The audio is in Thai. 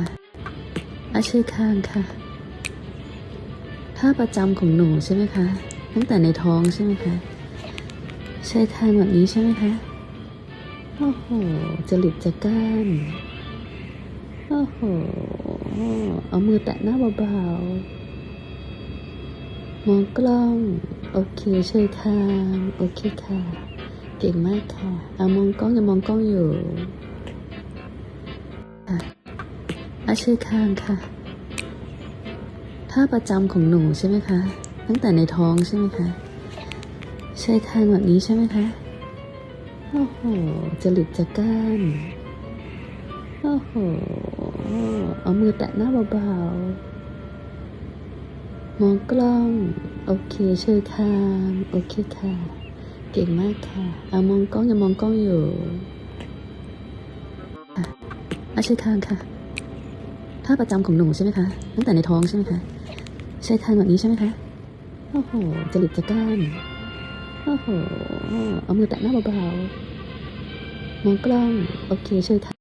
ค่ะอาชื่อข้างค่ะ ท่าประจำของหนูใช่ไหมคะ ตั้งแต่ในท้องใช่ไหมคะ ใช่ทานแบบนี้ใช่ไหมคะ โอ้โหจริตจักร้าน โอ้โห เอามือแตะหน้าเบาๆ มองกล้อง โอเคเชิญค่ะ โอเคค่ะ เก่งมากค่ะ เอามองกล้องอย่ามองกล้องอยู่ อาชื่อข้างค่ะ ท่าประจำของหนูใช่ไหมคะ ตั้งแต่ในท้องใช่ไหมคะใช่ทานแบบนี้ใช่ไหมคะ โอ้โหจริตจักร้านโอ้โห เอามือแตะหน้าเบาๆ มองกล้อง โอเคเชิญค่ะโอเคค่ะ เก่งมากค่ะ เอามองกล้องอย่ามองกล้องอยู่ค่ะอาชื่อข้างค่ะ ท่าประจำของหนูใช่ไหมคะ ตั้งแต่ในท้องใช่ไหมคะ ใช้ทานแบบนี้ใช่ไหมคะ โอ้โหจริตจักร้านโอ้โห เอามือแตะหน้าเบาๆ มองกล้อง โอเคใชิญค่ะ